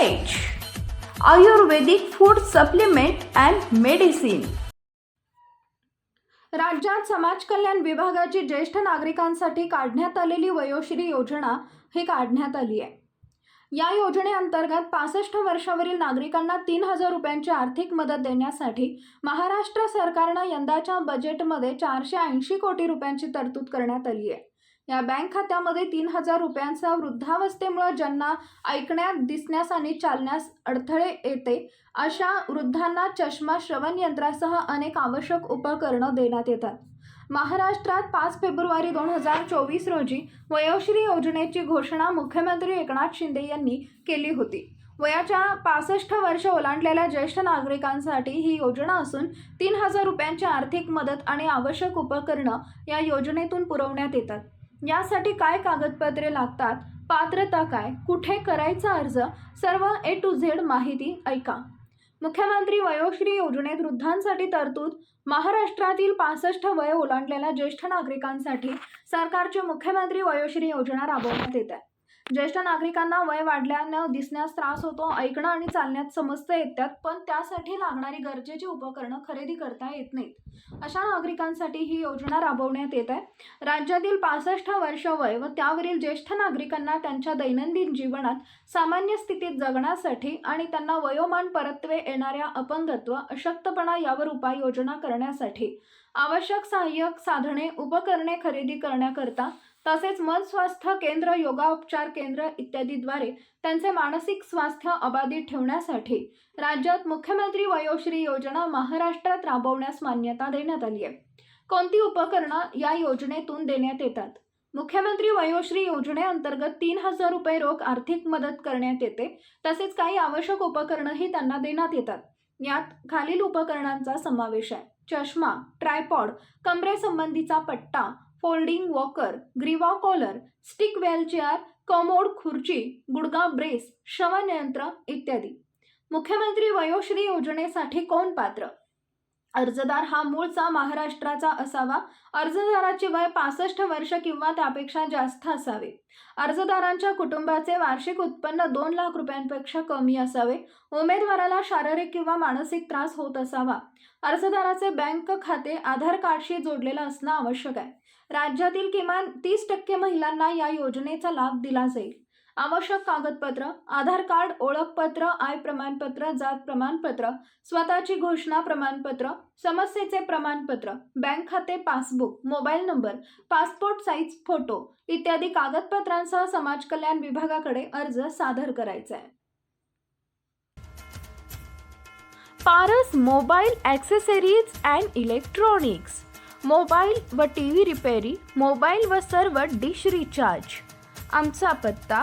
Ayurvedic food supplement and medicine राज्यात समाज कल्याण विभागाची ज्येष्ठ नागरिकांसाठी काढण्यात आलेली वयोश्री योजना ही काढण्यात आली आहे. या योजनेअंतर्गत पासष्ट वर्षावरील नागरिकांना तीन हजार रुपयांची आर्थिक मदत देण्यासाठी महाराष्ट्र सरकारनं यंदाच्या बजेटमध्ये चारशे ऐंशी कोटी रुपयांची तरतूद करण्यात आली आहे. या बँक खात्यामध्ये तीन हजार रुपयांचा वृद्धावस्थेमुळे ज्यांना ऐकण्यास दिसण्यास आणि चालण्यास अडथळे येते अशा वृद्धांना चष्मा श्रवण यंत्रासह अनेक आवश्यक उपकरणं देण्यात येतात. महाराष्ट्रात पाच फेब्रुवारी दोन हजार चोवीस रोजी वयोश्री योजनेची घोषणा मुख्यमंत्री एकनाथ शिंदे यांनी केली होती. वयाच्या पासष्ट वर्ष ओलांडलेल्या ज्येष्ठ नागरिकांसाठी ही योजना असून तीन हजार रुपयांची आर्थिक मदत आणि आवश्यक उपकरणं या योजनेतून पुरवण्यात येतात. यासाठी काय कागदपत्रे लागतात? पात्रता काय? कुठे करायचा अर्ज? सर्व ए टू झेड माहिती ऐका. मुख्यमंत्री वयोश्री योजनेत वृद्धांसाठी तरतूद महाराष्ट्रातील पासष्ट वय ओलांडलेल्या ज्येष्ठ नागरिकांसाठी सरकारची मुख्यमंत्री वयोश्री योजना राबवण्यात येत आहे. ज्येष्ठ नागरिकांना वय वाढल्यानं दिसण्यास त्रास होतो ऐकणं आणि चालण्यात समस्या येतात पण त्यासाठी लागणारी गरजेची उपकरणं खरेदी करता येत नाहीत. अशा नागरिकांसाठी ही योजना राबवण्यात येत आहे. राज्यातील पासष्ट वर्ष वय व त्यावरील ज्येष्ठ नागरिकांना त्यांच्या दैनंदिन जीवनात सामान्य स्थितीत जगण्यासाठी आणि त्यांना वयोमान परत्वे येणाऱ्या अपंगत्व अशक्तपणा यावर उपाययोजना करण्यासाठी आवश्यक सहाय्यक साधने उपकरणे खरेदी करण्याकरता तसेच मन स्वास्थ्य केंद्र योगाउपचार केंद्र इत्यादीद्वारे त्यांचे मानसिक स्वास्थ्य अबाधित ठेवण्यासाठी राज्यात मुख्यमंत्री वयोश्री योजना महाराष्ट्रात राबवण्यास मान्यता देण्यात आली आहे. कोणती उपकरणं या योजनेतून देण्यात येतात? मुख्यमंत्री वयोश्री योजनेअंतर्गत तीन हजार रुपये रोख आर्थिक मदत करण्यात येते. तसेच काही आवश्यक उपकरणंही त्यांना देण्यात येतात. यात खालील उपकरणांचा समावेश आहे. चष्मा ट्रायपॉड कमरेसंबंधीचा पट्टा फोल्डिंग वॉकर ग्रीवा कॉलर स्टिक व्हेलचेअर कमोड खुर्ची गुडगा ब्रेस श्रवणयंत्र इत्यादी. मुख्यमंत्री वयोश्री योजनेसाठी कोण पात्र? अर्जदार हा मूळचा महाराष्ट्राचा असावा. अर्जदाराचे वय पासष्ट वर्ष किंवा त्यापेक्षा जास्त असावे. अर्जदारांच्या कुटुंबाचे वार्षिक उत्पन्न दोन लाख रुपयांपेक्षा कमी असावे. उमेदवाराला शारीरिक किंवा मानसिक त्रास होत असावा. अर्जदाराचे बँक खाते आधार कार्डशी जोडलेलं असणं आवश्यक आहे. राज्यातील किमान तीस टक्के महिलांना या योजनेचा लाभ दिला जाईल. आवश्यक कागदपत्र आधार कार्ड ओळखपत्र आय प्रमाणपत्र जात प्रमाणपत्र स्वतःची घोषणा प्रमाणपत्र समस्येचे प्रमाणपत्र बँक खाते passbook mobile number passport size photo इत्यादी कागदपत्रांसह समाज कल्याण विभागाकडे अर्ज सादर करायचा आहे. Paras mobile accessories and electronics. Mobile व टी व्ही रिपेरी मोबाईल व सर्व डिश रिचार्ज. आमचा पत्ता